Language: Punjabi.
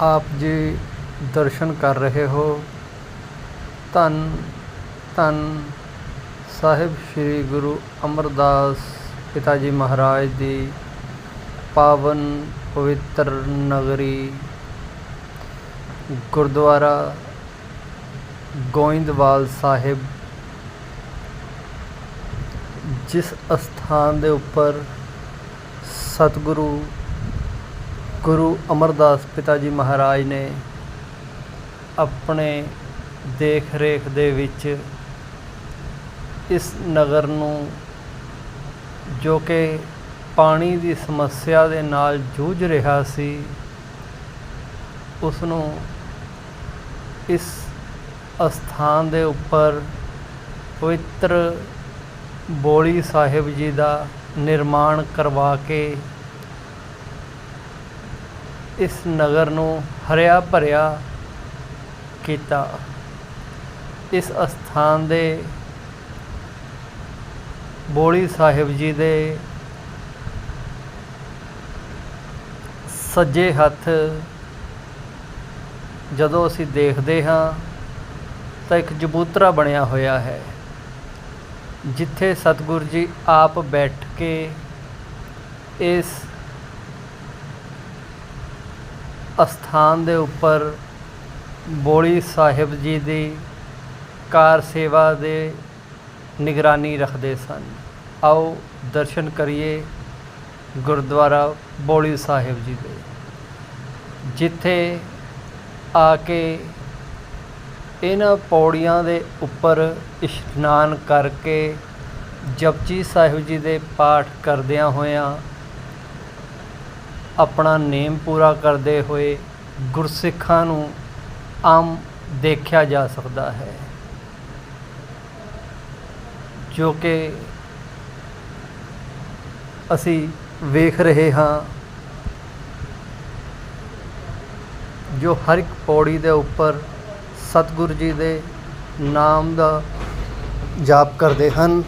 ਆਪ ਜੀ ਦਰਸ਼ਨ ਕਰ ਰਹੇ ਹੋ। ਧੰਨ ਧੰਨ ਸਾਹਿਬ ਸ੍ਰੀ ਗੁਰੂ ਅਮਰਦਾਸ ਪਿਤਾ ਜੀ ਮਹਾਰਾਜ ਦੀ ਪਾਵਨ ਪਵਿੱਤਰ ਨਗਰੀ ਗੁਰਦੁਆਰਾ ਗੋਇੰਦਵਾਲ ਸਾਹਿਬ, ਜਿਸ ਅਸਥਾਨ ਦੇ ਉੱਪਰ ਸਤਿਗੁਰੂ ਗੁਰੂ ਅਮਰਦਾਸ ਪਿਤਾ ਜੀ ਮਹਾਰਾਜ ਨੇ ਆਪਣੇ ਦੇਖ ਰੇਖ ਦੇ ਵਿੱਚ ਇਸ ਨਗਰ ਨੂੰ ਜੋ ਕਿ ਪਾਣੀ ਦੀ ਸਮੱਸਿਆ ਦੇ ਨਾਲ ਜੂਝ ਰਿਹਾ ਸੀ, ਉਸ ਨੂੰ ਇਸ ਅਸਥਾਨ ਦੇ ਉੱਪਰ ਪਵਿੱਤਰ ਬੋਲੀ ਸਾਹਿਬ ਜੀ ਦਾ ਨਿਰਮਾਣ ਕਰਵਾ ਕੇ ਇਸ ਨਗਰ ਨੂੰ ਹਰਿਆ ਭਰਿਆ ਕੀਤਾ। ਇਸ ਅਸਥਾਨ ਦੇ ਬੋਲੀ ਸਾਹਿਬ ਜੀ ਦੇ ਸੱਜੇ ਹੱਥ ਜਦੋਂ ਅਸੀਂ ਦੇਖਦੇ ਹਾਂ ਤਾਂ ਇੱਕ ਜਬੂਤਰਾ ਬਣਿਆ ਹੋਇਆ ਹੈ, ਜਿੱਥੇ ਸਤਿਗੁਰੂ ਜੀ ਆਪ ਬੈਠ ਕੇ ਇਸ ਅਸਥਾਨ ਦੇ ਉੱਪਰ ਬੋਲੀ ਸਾਹਿਬ ਜੀ ਦੀ ਕਾਰ ਸੇਵਾ ਦੇ ਨਿਗਰਾਨੀ ਰੱਖਦੇ ਸਨ। ਆਓ ਦਰਸ਼ਨ ਕਰੀਏ ਗੁਰਦੁਆਰਾ ਬੋਲੀ ਸਾਹਿਬ ਜੀ ਦੇ, ਜਿੱਥੇ ਆ ਕੇ ਇਹਨਾਂ ਪੌੜੀਆਂ ਦੇ ਉੱਪਰ ਇਸ਼ਨਾਨ ਕਰਕੇ ਜਪਜੀ ਸਾਹਿਬ ਜੀ ਦੇ ਪਾਠ ਕਰਦਿਆਂ ਹੋਇਆਂ ਆਪਣਾ ਨੇਮ ਪੂਰਾ ਕਰਦੇ ਹੋਏ ਗੁਰਸਿੱਖਾਂ ਨੂੰ ਆਮ ਦੇਖਿਆ ਜਾ ਸਕਦਾ ਹੈ। ਜੋ ਕਿ ਅਸੀਂ ਵੇਖ ਰਹੇ ਹਾਂ, ਜੋ ਹਰ ਇੱਕ ਪੌੜੀ ਦੇ ਉੱਪਰ ਸਤਿਗੁਰੂ ਜੀ ਦੇ ਨਾਮ ਦਾ ਜਾਪ ਕਰਦੇ ਹਨ।